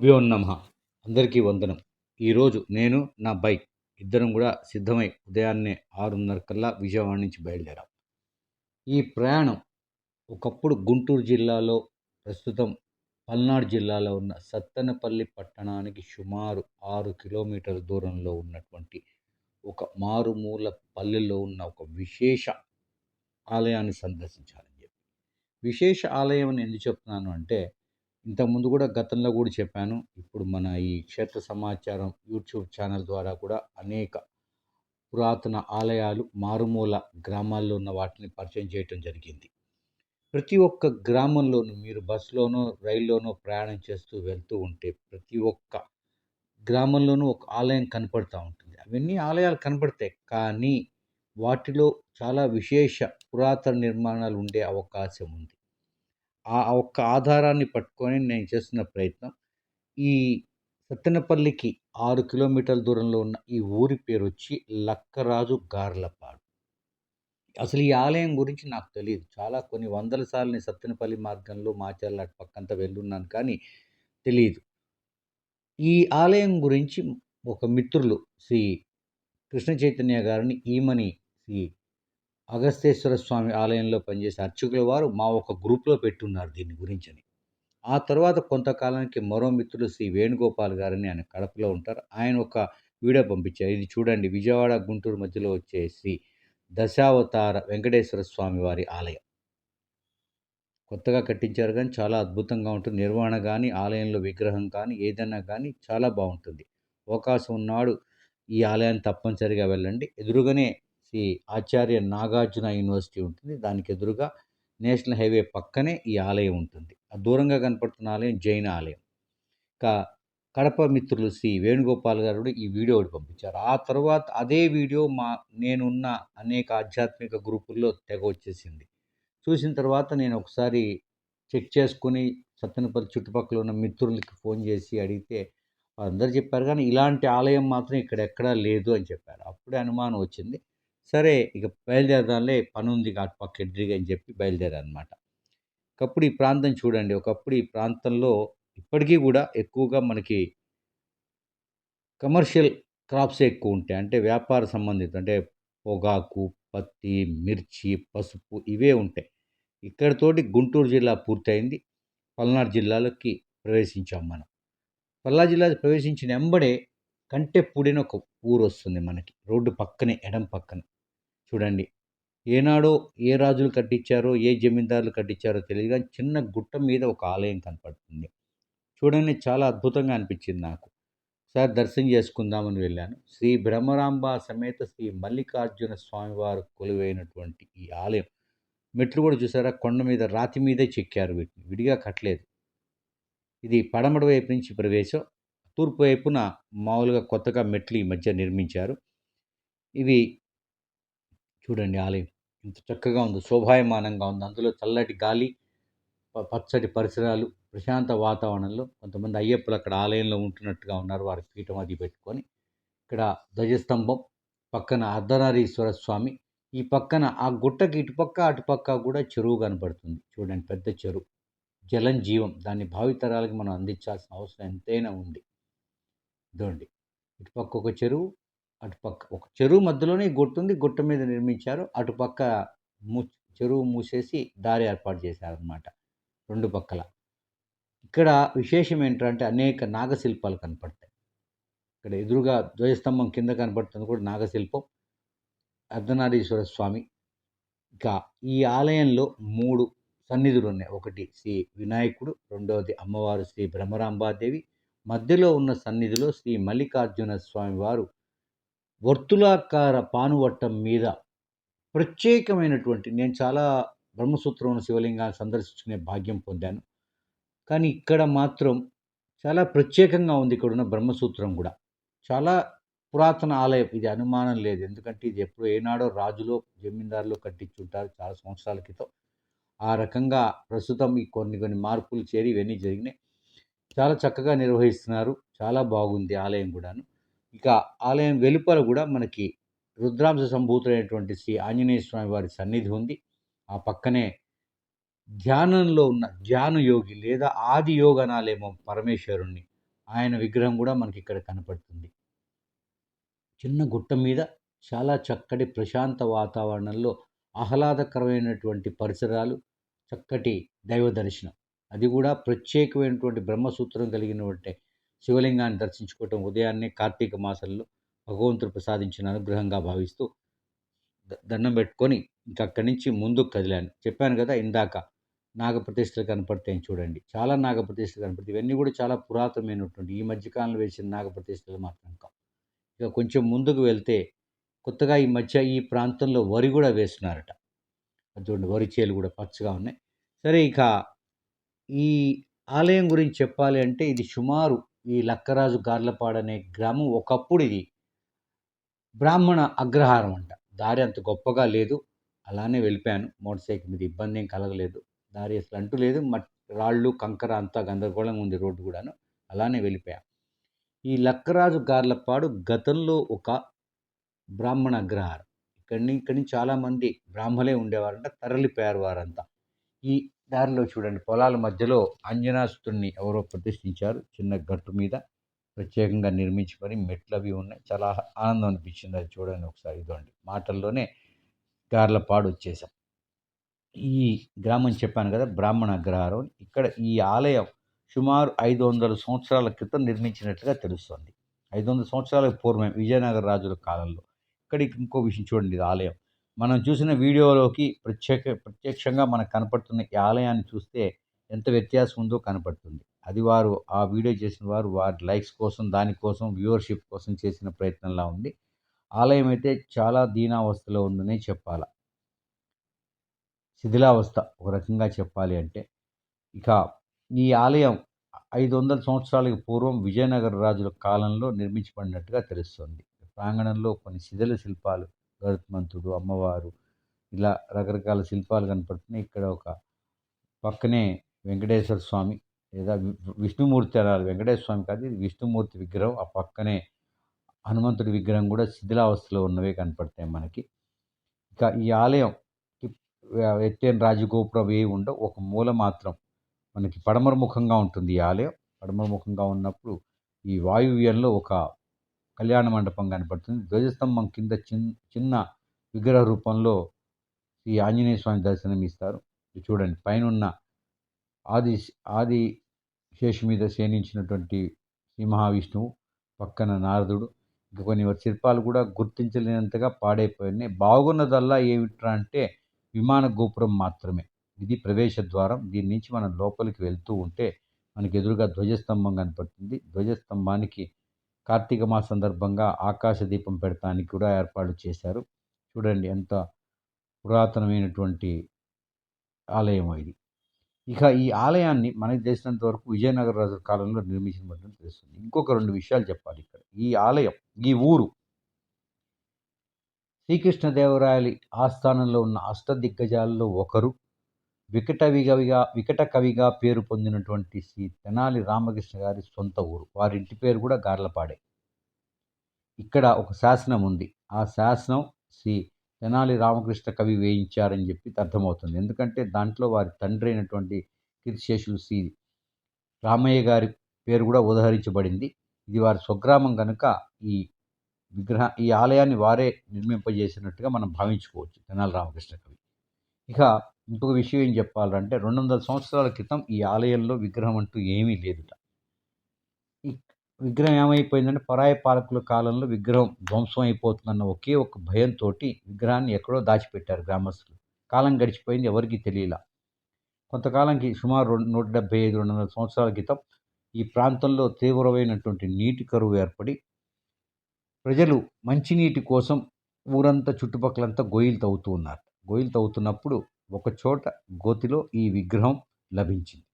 వ్యోన్నమ అందరికీ వందనం. ఈరోజు నేను నా బైక్ ఇద్దరం కూడా సిద్ధమై ఉదయాన్నే ఆరున్నర కల్లా విజయవాడ నుంచి బయలుదేరాం. ఈ ప్రయాణం ఒకప్పుడు గుంటూరు జిల్లాలో ప్రస్తుతం పల్నాడు జిల్లాలో ఉన్న సత్తెనపల్లి పట్టణానికి సుమారు ఆరు కిలోమీటర్ల దూరంలో ఉన్నటువంటి ఒక మారుమూల పల్లెల్లో ఉన్న ఒక విశేష ఆలయాన్ని సందర్శించాలని చెప్పి. విశేష ఆలయం అని ఎందుకు చెప్తున్నాను అంటే ఇంతకుముందు కూడా గతంలో కూడా చెప్పాను. ఇప్పుడు మన ఈ క్షేత్ర సమాచారం యూట్యూబ్ ఛానల్ ద్వారా కూడా అనేక పురాతన ఆలయాలు మారుమూల గ్రామాల్లో ఉన్న వాటిని పరిచయం చేయటం జరిగింది. ప్రతి ఒక్క గ్రామంలోనూ మీరు బస్సులోనో రైల్లోనో ప్రయాణం చేస్తూ వెళ్తూ ఉంటే ప్రతి ఒక్క గ్రామంలోనూ ఒక ఆలయం కనపడుతూ ఉంటుంది. అవన్నీ ఆలయాలు కనపడతాయి. కానీ వాటిలో చాలా విశేష పురాతన నిర్మాణాలు ఉండే అవకాశం ఉంది. ఆ ఒక్క ఆధారాన్ని పట్టుకొని నేను చేస్తున్న ప్రయత్నం. ఈ సత్తెనపల్లికి ఆరు కిలోమీటర్ల దూరంలో ఉన్న ఈ ఊరి పేరు వచ్చి లక్కరాజు గార్లపాడు. అసలు ఈ ఆలయం గురించి నాకు తెలియదు చాలా కొన్ని వందల సార్లు నేను సత్తెనపల్లి మార్గంలో మాచర్ల పక్కంతా వెళ్ళున్నాను కానీ తెలియదు ఈ ఆలయం గురించి ఒక మిత్రులు శ్రీ కృష్ణ చైతన్య గారిని ఈమని శ్రీ అగస్తేశ్వర స్వామి ఆలయంలో పనిచేసే అర్చకుల వారు మా ఒక గ్రూప్లో పెట్టున్నారు దీని గురించని. ఆ తర్వాత కొంతకాలానికి మరో మిత్రుడు శ్రీ వేణుగోపాల్ గారని ఆయన కడపలో ఉంటారు. ఆయన ఒక వీడియో పంపించారు. ఇది చూడండి. విజయవాడ గుంటూరు మధ్యలో వచ్చే శ్రీ దశావతార వెంకటేశ్వర స్వామి వారి ఆలయం. కొత్తగా కట్టించారు కానీ చాలా అద్భుతంగా ఉంటుంది. నిర్వహణ కానీ ఆలయంలో విగ్రహం కానీ ఏదైనా కానీ చాలా బాగుంటుంది. అవకాశం ఉన్నాడు ఈ ఆలయాన్ని తప్పనిసరిగా వెళ్ళండి. ఎదురుగానే శ్రీ ఆచార్య నాగార్జున యూనివర్సిటీ ఉంటుంది. దానికి ఎదురుగా నేషనల్ హైవే పక్కనే ఈ ఆలయం ఉంటుంది. దూరంగా కనపడుతున్న ఆలయం జైన ఆలయం. ఇంకా కడప మిత్రులు శ్రీ వేణుగోపాల్ గారు కూడా ఈ వీడియో ఒకటి పంపించారు. ఆ తర్వాత అదే వీడియో మా నేనున్న అనేక ఆధ్యాత్మిక గ్రూపుల్లో తెగ వచ్చేసింది. చూసిన తర్వాత నేను ఒకసారి చెక్ చేసుకుని సత్యనపల్లి చుట్టుపక్కల ఉన్న మిత్రులకి ఫోన్ చేసి అడిగితే వారందరూ చెప్పారు. కానీ ఇలాంటి ఆలయం మాత్రం ఇక్కడ ఎక్కడా లేదు అని చెప్పారు. అప్పుడే అనుమానం వచ్చింది. సరే ఇక బయలుదేరదాంలే పని ఉంది అటు పక్క ఎడ్రిగా అని చెప్పి బయలుదేరనమాట ఒకప్పుడు ఈ ప్రాంతం చూడండి ఒకప్పుడు ఈ ప్రాంతంలో ఇప్పటికీ కూడా ఎక్కువగా మనకి కమర్షియల్ క్రాప్స్ ఎక్కువ ఉంటాయి అంటే వ్యాపార సంబంధిత అంటే పొగాకు పత్తి మిర్చి పసుపు ఇవే ఉంటాయి. ఇక్కడతోటి గుంటూరు జిల్లా పూర్తయింది. పల్నాడు జిల్లాలోకి ప్రవేశించాం మనం. పల్నాడు జిల్లా ప్రవేశించిన ఎంబడే కంటెప్పుడిన ఒక ఊరు వస్తుంది మనకి. రోడ్డు పక్కనే ఎడం పక్కన. చూడండి. ఏనాడో ఏ రాజులు కట్టించారో ఏ జమీందారులు కట్టించారో తెలియదు కానీ చిన్న గుట్ట మీద ఒక ఆలయం కనపడుతుంది. చూడండి చాలా అద్భుతంగా అనిపించింది నాకు. సార్ దర్శనం చేసుకుందామని వెళ్ళాను. శ్రీ బ్రహ్మరాంబ సమేత శ్రీ మల్లికార్జున స్వామివారు కొలువైనటువంటి ఈ ఆలయం. మెట్లు కూడా చూసారా? కొండ మీద రాతి మీదే చెక్కారు వీటిని. విడిగా కట్టలేదు. ఇది పడమడి వైపు నుంచి ప్రవేశం. తూర్పు వైపున మామూలుగా కొత్తగా మెట్లు ఈ మధ్య నిర్మించారు. ఇవి చూడండి ఆలయం. ఇంత చక్కగా ఉంది. శోభాయమానంగా ఉంది. అందులో చల్లటి గాలి పచ్చటి పరిసరాలు ప్రశాంత వాతావరణంలో కొంతమంది అయ్యప్పలు అక్కడ ఆలయంలో ఉంటున్నట్టుగా ఉన్నారు. వారి పీఠం అది పెట్టుకొని. ఇక్కడ ధ్వజస్తంభం పక్కన అర్ధనారీశ్వర స్వామి. ఈ పక్కన ఆ గుట్టకి ఇటుపక్క అటుపక్క కూడా చెరువు కనపడుతుంది. చూడండి పెద్ద చెరువు. జలం జీవం. దాన్ని భావితరాలకు మనం అందించాల్సిన అవసరం ఎంతైనా ఉంది. ఇదండి ఇటుపక్క ఒక చెరువు అటుపక్క ఒక చెరువు మధ్యలోనే గుట్ట ఉంది గుట్ట మీద నిర్మించారు. అటుపక్క ము చెరువు మూసేసి దారి ఏర్పాటు చేశారనమాట రెండు పక్కల. ఇక్కడ విశేషం ఏంటంటే అనేక నాగశిల్పాలు కనపడతాయి. ఇక్కడ ఎదురుగా ధ్వజస్తంభం కింద కనపడుతుంది కూడా నాగశిల్పం. అర్ధనారీశ్వర స్వామి. ఇక ఈ ఆలయంలో మూడు సన్నిధులు ఉన్నాయి. ఒకటి శ్రీ వినాయకుడు రెండవది అమ్మవారు శ్రీ బ్రహ్మరాంబాదేవి. మధ్యలో ఉన్న సన్నిధిలో శ్రీ మల్లికార్జున స్వామి వారు వర్తులాకార పానువట్టం మీద ప్రత్యేకమైనటువంటి నేను చాలా బ్రహ్మసూత్రం శివలింగాన్ని సందర్శించుకునే భాగ్యం పొందాను. కానీ ఇక్కడ మాత్రం చాలా ప్రత్యేకంగా ఉంది ఇక్కడ ఉన్న బ్రహ్మసూత్రం కూడా. చాలా పురాతన ఆలయం. ఇది అనుమానం లేదు. ఎందుకంటే ఇది ఎప్పుడు ఏనాడో రాజులో జమీందారులో కట్టించుంటారు చాలా సంవత్సరాల క్రితం. ఆ రకంగా ప్రస్తుతం ఈ కొన్ని కొన్ని మార్పులు చేరి ఇవన్నీ జరిగినాయి. చాలా చక్కగా నిర్వహిస్తున్నారు. చాలా బాగుంది ఆలయం కూడాను. ఇక ఆలయం వెలుపల కూడా మనకి రుద్రాంశ సంభూతులైనటువంటి శ్రీ ఆంజనేయ స్వామి వారి సన్నిధి ఉంది. ఆ పక్కనే ధ్యానంలో ఉన్న ధ్యాన యోగి లేదా ఆది యోగనాలేమో పరమేశ్వరుణ్ణి. ఆయన విగ్రహం కూడా మనకి ఇక్కడ కనపడుతుంది. చిన్న గుట్ట మీద చాలా చక్కటి ప్రశాంత వాతావరణంలో ఆహ్లాదకరమైనటువంటి పరిసరాలు చక్కటి దైవ దర్శనం. అది కూడా ప్రత్యేకమైనటువంటి బ్రహ్మసూత్రం కలిగినటువంటి శివలింగాన్ని దర్శించుకోవటం ఉదయాన్నే కార్తీక మాసంలో భగవంతుడు ప్రసాదించిన అనుగ్రహంగా భావిస్తూ ద- దండం పెట్టుకొని ఇంకా అక్కడి నుంచి ముందుకు కదిలాను. చెప్పాను కదా ఇందాక నాగప్రతిష్టలు కనపడతాయి చూడండి. చాలా నాగప్రతిష్టలు కనపడతాయి. ఇవన్నీ కూడా చాలా పురాతనమైనటువంటి ఈ మధ్యకాలంలో వేసిన నాగప్రతిష్టలు మాత్రం కావు. ఇక కొంచెం ముందుకు వెళ్తే కొత్తగా ఈ మధ్య ఈ ప్రాంతంలో వరి కూడా వేస్తున్నారట. చూడండి వరి చేలు కూడా పచ్చగా ఉన్నాయి. సరే ఇక ఈ ఆలయం గురించి చెప్పాలి అంటే ఇది సుమారు ఈ లక్కరాజు గార్లపాడు అనే గ్రామం ఒకప్పుడు ఇది. బ్రాహ్మణ అగ్రహారం అంట. దారి అంత గొప్పగా లేదు. అలానే వెళ్ళిపోయాను. మోటార్ సైకిల్ మీద ఇబ్బంది ఏం కలగలేదు. దారి అసలు అంటూ లేదు. మట్ రాళ్ళు కంకర అంతా గందరగోళంగా ఉంది రోడ్డు కూడాను. అలానే వెళ్ళిపోయాం. ఈ లక్కరాజు గార్లపాడు గతంలో ఒక బ్రాహ్మణ అగ్రహారం. ఇక్కడి ఇక్కడి నుంచి చాలామంది బ్రాహ్మలే ఉండేవారంట. తరలిపోయారు వారంతా. ఈ దారిలో చూడండి. పొలాల మధ్యలో అంజనాస్తుడిని ఎవరో ప్రతిష్ఠించారు. చిన్న గట్టు మీద ప్రత్యేకంగా నిర్మించుకొని మెట్లు అవి ఉన్నాయి. చాలా ఆనందం అనిపించింది అది చూడండి ఒకసారి ఇదండి మాటల్లోనే గార్లపాడు వచ్చేసాం. ఈ గ్రామం చెప్పాను కదా బ్రాహ్మణ అగ్రహారం ఇక్కడ ఈ ఆలయం సుమారు ఐదు వందల సంవత్సరాల క్రితం నిర్మించినట్లుగా తెలుస్తుంది. ఐదు వందల సంవత్సరాల పూర్వం విజయనగర రాజుల కాలంలో. ఇక్కడికి ఇంకో విషయం చూడండి ఇది ఆలయం. మనం చూసిన వీడియోలోకి ప్రత్యేక ప్రత్యక్షంగా మనకు కనపడుతున్న ఈ ఆలయాన్ని చూస్తే ఎంత వ్యత్యాసం ఉందో కనపడుతుంది. అది వారు ఆ వీడియో చేసిన వారు వారి లైక్స్ కోసం దానికోసం వ్యూవర్షిప్ కోసం చేసిన ప్రయత్నంలా ఉంది. ఆలయం అయితే చాలా దీనావస్థలో ఉందనే చెప్పాల. శిథిలావస్థ ఒక రకంగా చెప్పాలి అంటే ఇక ఈ ఆలయం ఐదు వందల సంవత్సరాలకు పూర్వం విజయనగర రాజుల కాలంలో నిర్మించబడినట్టుగా తెలుస్తుంది. ప్రాంగణంలో కొన్ని శిథిల శిల్పాలు గరుత్మంతుడు అమ్మవారు ఇలా రకరకాల శిల్పాలు కనపడుతున్నాయి. ఇక్కడ ఒక పక్కనే వెంకటేశ్వర స్వామి లేదా వి- విష్ణుమూర్తి అనాలి. వెంకటేశ్వర స్వామి కాదు ఇది విష్ణుమూర్తి విగ్రహం. ఆ పక్కనే హనుమంతుడి విగ్రహం కూడా శిథిలావస్థలో ఉన్నవే కనపడతాయి మనకి. ఇక ఈ ఆలయం ఎత్తైన రాజగోపురం ఏ ఉండవు ఒక మూల మాత్రం మనకి పడమర ముఖంగా ఉంటుంది ఈ ఆలయం. పడమర ముఖంగా ఉన్నప్పుడు ఈ వాయువ్యంలో ఒక కళ్యాణ మండపం కనపడుతుంది. ధ్వజస్తంభం కింద చిన్ చిన్న విగ్రహ రూపంలో శ్రీ ఆంజనేయ స్వామి దర్శనం ఇస్తారు. ఇది చూడండి పైనున్న ఆది ఆది శేషు మీద సేనించినటువంటి శ్రీ మహావిష్ణువు పక్కన నారదుడు ఇంకా కొన్ని శిల్పాలు కూడా గుర్తించలేనంతగా పాడైపోయినాయి. బాగున్నదల్లా ఏమిట్రా అంటే విమాన గోపురం మాత్రమే. ఇది ప్రవేశ ద్వారం. దీని నుంచి మనం లోపలికి వెళ్తూ ఉంటే మనకి ఎదురుగా ధ్వజస్తంభం కనపడుతుంది. ధ్వజస్తంభానికి కార్తీక మాస సందర్భంగా ఆకాశ దీపం పెడతానికి కూడా ఏర్పాటు చేశారు. చూడండి ఎంత పురాతనమైనటువంటి ఆలయం ఇది. ఇక ఈ ఆలయాన్ని మనకి తెలిసినంత వరకు విజయనగర రాజు కాలంలో నిర్మించినట్టు తెలుస్తుంది. ఇంకొక రెండు విషయాలు చెప్పాలి ఇక్కడ. ఈ ఆలయం ఈ ఊరు శ్రీకృష్ణదేవరాయలి ఆస్థానంలో ఉన్న అష్టదిగ్గజాల్లో ఒకరు వికట కవిగా వికట కవిగా పేరు పొందినటువంటి శ్రీ తెనాలి రామకృష్ణ గారి సొంత ఊరు. వారి ఇంటి పేరు కూడా గార్లపాడే. ఇక్కడ ఒక శాసనం ఉంది. ఆ శాసనం శ్రీ తెనాలి రామకృష్ణ కవి వేయించారని చెప్పి అర్థమవుతుంది. ఎందుకంటే దాంట్లో వారి తండ్రి అయినటువంటి కీర్తిశేషులు శ్రీ రామయ్య గారి పేరు కూడా ఉదహరించబడింది. ఇది వారి స్వగ్రామం కనుక ఈ విగ్రహ ఈ ఆలయాన్ని వారే నిర్మింపజేసినట్టుగా మనం భావించుకోవచ్చు. తెనాలి రామకృష్ణ కవి. ఇక ఇంకొక విషయం ఏం చెప్పాలంటే రెండు వందల సంవత్సరాల క్రితం ఈ ఆలయంలో విగ్రహం అంటూ ఏమీ లేదుట. ఈ విగ్రహం ఏమైపోయిందంటే పరాయ పాలకుల కాలంలో విగ్రహం ధ్వంసం అయిపోతుందన్న ఒకే ఒక భయంతో విగ్రహాన్ని ఎక్కడో దాచిపెట్టారు గ్రామస్తులు. కాలం గడిచిపోయింది ఎవరికీ తెలియలా. కొంతకాలంకి సుమారు రెండు నూట డెబ్బై ఐదు రెండు వందల సంవత్సరాల క్రితం ఈ ప్రాంతంలో తీవ్రమైనటువంటి నీటి కరువు ఏర్పడి ప్రజలు మంచినీటి కోసం ఊరంతా చుట్టుపక్కలంతా గొయ్యిలు తవ్వుతూ ఉన్నారు. గొయ్యిలు తవ్వుతున్నప్పుడు ఒకచోట గోతిలో ఈ విగ్రహం లభించింది.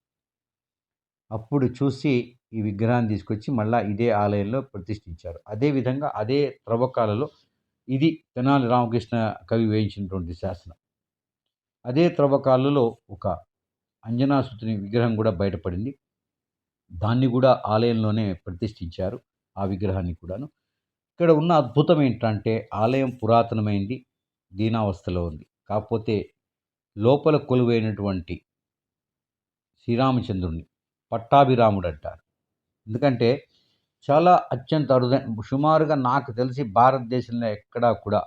అప్పుడు చూసి ఈ విగ్రహాన్ని తీసుకొచ్చి మళ్ళా ఇదే ఆలయంలో ప్రతిష్ఠించారు. అదేవిధంగా అదే త్రవ్వకాలలో ఇది తెనాలి రామకృష్ణ కవి వేయించినటువంటి శాసనం. అదే త్రవ్వకాలలో ఒక అంజనాసుతుని విగ్రహం కూడా బయటపడింది. దాన్ని కూడా ఆలయంలోనే ప్రతిష్ఠించారు ఆ విగ్రహాన్ని కూడాను. ఇక్కడ ఉన్న అద్భుతం ఏంటంటే ఆలయం పురాతనమైంది దీనావస్థలో ఉంది. కాకపోతే లోపల కొలువైనటువంటి శ్రీరామచంద్రుడిని పట్టాభిరాముడు అంటారు ఎందుకంటే చాలా అత్యంత అరుదైన సుమారుగా నాకు తెలిసి భారతదేశంలో ఎక్కడా కూడా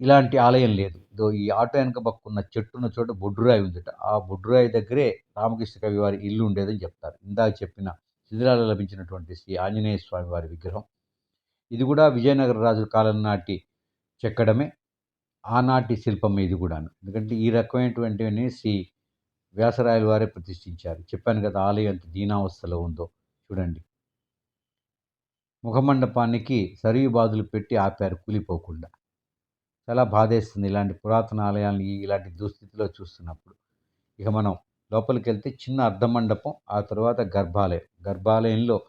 ఇలాంటి ఆలయం లేదు. ఇదో ఈ ఆటో వెనక పక్కున్న చెట్టున్న చోట బొడ్డురాయి ఉందట. ఆ బొడ్డురాయి దగ్గరే రామకృష్ణ కవి వారి ఇల్లు ఉండేదని చెప్తారు. ఇందాక చెప్పిన శిథిరాలు లభించినటువంటి శ్రీ ఆంజనేయ స్వామి వారి విగ్రహం. ఇది కూడా విజయనగర రాజుల కాలం నాటి చెక్కడమే. ఆనాటి శిల్పం ఇది కూడాను. ఎందుకంటే ఈ రకమైనటువంటివన్నీ శ్రీ వ్యాసరాయల వారే ప్రతిష్ఠించారు. చెప్పాను కదా ఆలయం ఎంత దీనావస్థలో ఉందో. చూడండి. ముఖమండపానికి సరియు బాదులు పెట్టి ఆపారు కూలిపోకుండా. చాలా బాధేస్తుంది ఇలాంటి పురాతన ఆలయాలను ఇలాంటి దుస్థితిలో చూస్తున్నప్పుడు. ఇక మనం లోపలికి వెళ్తే చిన్న అర్ధమండపం ఆ తర్వాత గర్భాలయం. గర్భాలయంలో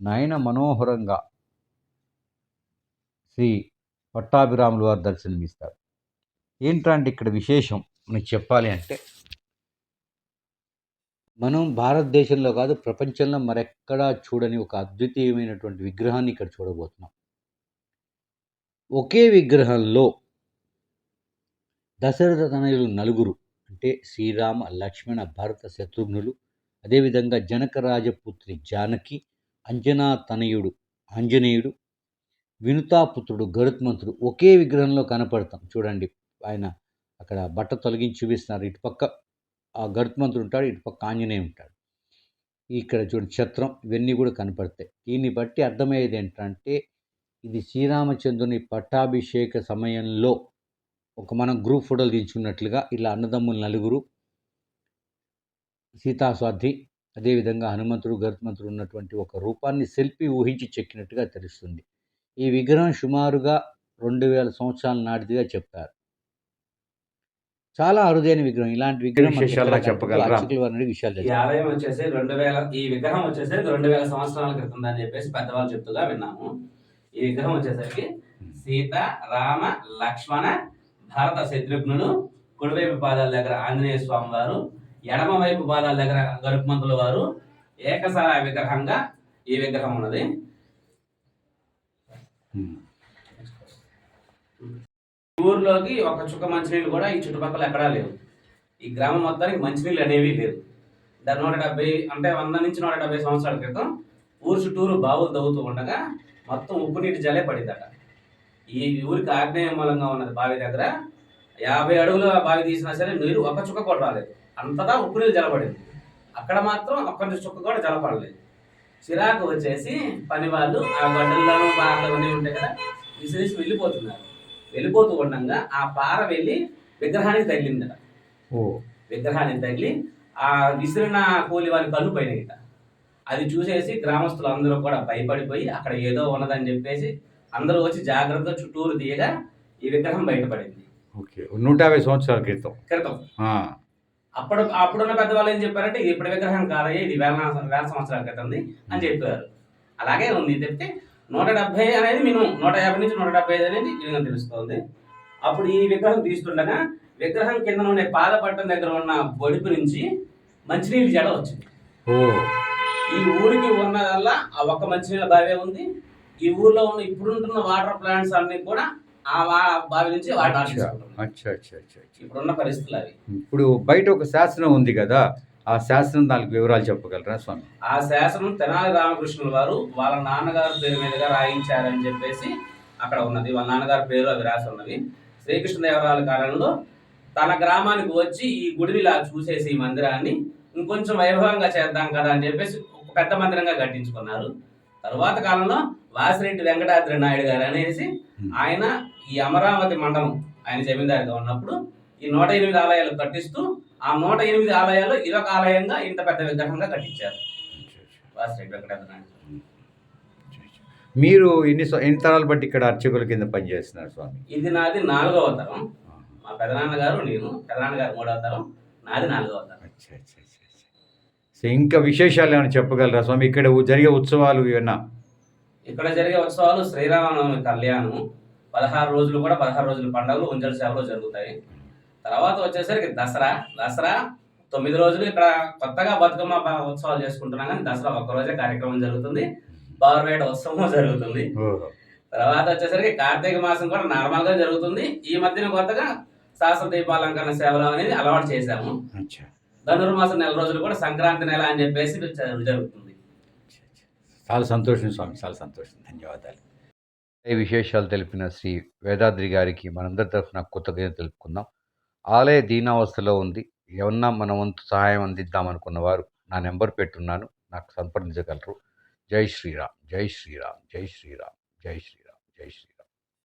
నయన మనోహరంగా శ్రీ పట్టాభిరాములు వారు దర్శనమిస్తారు. ఏంటంటే ఇక్కడ విశేషం? మనకి చెప్పాలి అంటే. మనం భారతదేశంలో కాదు ప్రపంచంలో మరెక్కడా చూడని ఒక అద్వితీయమైనటువంటి విగ్రహాన్ని ఇక్కడ చూడబోతున్నాం. ఒకే విగ్రహంలో దశరథ తనయులు నలుగురు అంటే శ్రీరామ లక్ష్మణ భరత శత్రుఘ్నులు అదేవిధంగా జనక రాజపుత్రి జానకి అంజనా తనయుడు ఆంజనేయుడు వినుతాపుత్రుడు గరుత్మంతుడు ఒకే విగ్రహంలో కనపడతాం. చూడండి. ఆయన అక్కడ బట్ట తొలగించి చూపిస్తున్నారు. ఇటుపక్క ఆ గరుత్మంతుడు ఉంటాడు ఇటుపక్క ఆంజనేయ ఉంటాడు. ఇక్కడ చూడండి ఛత్రం ఇవన్నీ కూడా కనపడతాయి. దీన్ని బట్టి అర్థమయ్యేది ఏంటంటే ఇది శ్రీరామచంద్రుని పట్టాభిషేక సమయంలో ఒక మనం గ్రూప్ ఫోటోలు దించుకున్నట్లుగా ఇలా అన్నదమ్ములు నలుగురు సీతాస్వాధి అదేవిధంగా హనుమంతుడు గరుత్మంతుడు ఉన్నటువంటి ఒక రూపాన్ని సెల్ఫీ ఊహించి చెక్కినట్టుగా తెలుస్తుంది. ఈ విగ్రహం సుమారుగా రెండు వేల సంవత్సరాల నాటిదిగా చెప్పారు చాలా అరుదైన విగ్రహం ఇలాంటి విగ్రహం చెప్పగలరా? విషయాలు ఈ. ఆలయం వచ్చేసి రెండు వేల ఈ విగ్రహం వచ్చేసరికి రెండు వేల సంవత్సరాల క్రితం అని చెప్పేసి పెద్దవాళ్ళు చెప్తుగా విన్నాము ఈ విగ్రహం వచ్చేసరికి సీత రామ లక్ష్మణ భరత శత్రుఘ్నులు కుడివైపు పాదాల దగ్గర ఆంజనేయ స్వామి వారు ఎడమ వైపు పాదాల దగ్గర గరుత్మంతుల వారు ఏకసార విగ్రహంగా ఈ విగ్రహం ఉన్నది. ఊర్లోకి ఒక చుక్క మంచినీళ్ళు కూడా ఈ చుట్టుపక్కల ఎక్కడా లేవు. ఈ గ్రామం మొత్తానికి మంచినీళ్ళు అనేవి లేవు. దా- నూట డెబ్బై అంటే వంద నుంచి నూట డెబ్బై సంవత్సరాల క్రితం ఊరు చుట్టూరు బావులు తవ్వుతూ ఉండగా మొత్తం ఉప్పు నీటి జలే పడిందట. ఈ ఊరికి ఆగ్నేయ మూలంగా ఉన్నది బావి దగ్గర. యాభై అడుగులు బావి తీసినా సరే నీరు ఒక చుక్క కూడా రాలేదు. అంతటా ఉప్పు నీరు జలపడింది. అక్కడ మాత్రం ఒక్క చుక్క కూడా జలపడలేదు. చిరాకు వచ్చేసి పని వాళ్ళు ఆ గడ్డల్లోనూ బాగా ఉంటాయి కదా విసిరిసి వెళ్ళిపోతున్నారు. వెళ్ళిపోతూ ఉండగా ఆ పార వెళ్ళి విగ్రహానికి తగిలిందట. ఓ. విగ్రహానికి తగిలి ఆ విసిరిన కూలి వారి కళ్ళు పోయినాయిట అది చూసేసి గ్రామస్తులు అందరూ కూడా భయపడిపోయి అక్కడ ఏదో ఉన్నదని చెప్పేసి అందరూ వచ్చి జాగ్రత్తగా చుట్టూరు తీయగా ఈ విగ్రహం బయటపడింది. ఓకే. నూట యాభై సంవత్సరాల క్రితం. క్రితం. అప్పుడు అప్పుడున్న పెద్దవాళ్ళు ఏం చెప్పారంటే ఇది ఇప్పుడు విగ్రహం కాదయ్యా ఇది వేల వేల సంవత్సరాల క్రితంది అని చెప్పారు. అలాగే ఉంది. చెప్తే నూట డెబ్బై అనేది మినిమం. నూట యాభై నుంచి నూట డెబ్బై ఐదు అనేది మినిమం తెలుస్తుంది. అప్పుడు ఈ విగ్రహం తీస్తుండగా విగ్రహం కింద ఉండే పాదపట్టం దగ్గర ఉన్న బొడుపు నుంచి మంచినీళ్ళు జడ వచ్చింది. ఈ ఊరికి ఉన్నదల్లా ఆ ఒక్క మంచినీళ్ళ బావే ఉంది. ఈ ఊర్లో ఉన్న ఇప్పుడుంటున్న వాటర్ ప్లాంట్స్ అన్ని కూడా ఆ వా- బావి నుంచి వాటర్. ఇప్పుడున్న పరిస్థితులు అవి. ఇప్పుడు బయట ఒక శాసనం ఉంది కదా. ఆ శాసనం దానికి వివరాలు చెప్పగలరా స్వామి? ఆ శాసనం తెనాలి రామకృష్ణుల వారు వాళ్ళ నాన్నగారి పేరు మీదుగా రాయించారని చెప్పేసి అక్కడ ఉన్నది. వాళ్ళ నాన్నగారి పేరు అవి రాసి ఉన్నవి శ్రీకృష్ణదేవరాయల కాలంలో తన గ్రామానికి వచ్చి ఈ గుడిని ఇలా చూసేసి ఈ మందిరాన్ని ఇంకొంచెం వైభవంగా చేద్దాం కదా అని చెప్పేసి ఒక పెద్ద మందిరంగా కట్టించుకున్నారు. తరువాత కాలంలో వాసిరెడ్డి వెంకటాద్రి నాయుడు గారు అనేసి ఆయన ఈ అమరావతి మండలం ఆయన జమీందారిగా ఉన్నప్పుడు ఈ నూట ఎనిమిది ఆలయాలు కట్టిస్తూ ఆ నూట ఎనిమిది ఆలయాలు ఇదొక ఆలయంగా ఇంత పెద్ద విగ్రహంగా కట్టించారు. వాసిరెడ్డి వెంకటాద్రి. మీరు ఎన్ని ఎన్ని తరాలు బట్టి ఇక్కడ అర్చకుల కింద పనిచేస్తున్నారు స్వామి? ఇది నాది నాలుగవ తరం. మా పెదనాన్నగారు నేను. పెదనాన్నగారు మూడవ తరం. నాది నాలుగవ తరం. సో ఇంకా విశేషాలు ఏమైనా చెప్పగలరా స్వామి? ఇక్కడ జరిగే ఉత్సవాలు ఏమన్నా ఇక్కడ జరిగే ఉత్సవాలు శ్రీరామనవమి కళ్యాణం. పదహారు రోజులు కూడా పదహారు రోజుల పండుగలు ఉంజల సేవలు జరుగుతాయి. తర్వాత వచ్చేసరికి దసరా. దసరా తొమ్మిది రోజులు ఇక్కడ కొత్తగా బతుకమ్మ ఉత్సవాలు చేసుకుంటున్నాం కానీ దసరా ఒక్క రోజే కార్యక్రమం జరుగుతుంది. బారువేట ఉత్సవం జరుగుతుంది. తర్వాత వచ్చేసరికి కార్తీక మాసం కూడా నార్మల్గా జరుగుతుంది. ఈ మధ్యన కొత్తగా శాస్త్ర దీపాలంకరణ సేవలు అనేది అలవాటు చేశాము. అచ్చా. ధనుర్మాసం నెల రోజులు కూడా సంక్రాంతి నెల అని చెప్పేసి జరుగుతుంది. చాలా సంతోషం స్వామి చాలా సంతోషం. ధన్యవాదాలు. ఈ విశేషాలు తెలిపిన శ్రీ వేదాద్రి గారికి మనందరి తరఫున కృతజ్ఞత తెలుపుకుందాం. ఆలయ దీనావస్థలో ఉంది. ఏమన్నా మన వంతు సహాయం అందిద్దామనుకున్న వారు నా నెంబర్ పెట్టున్నాను. నాకు సంప్రదించగలరు. జై శ్రీరామ్ జై శ్రీరామ్ జై శ్రీరామ్ జై శ్రీరామ్ జై శ్రీరామ్.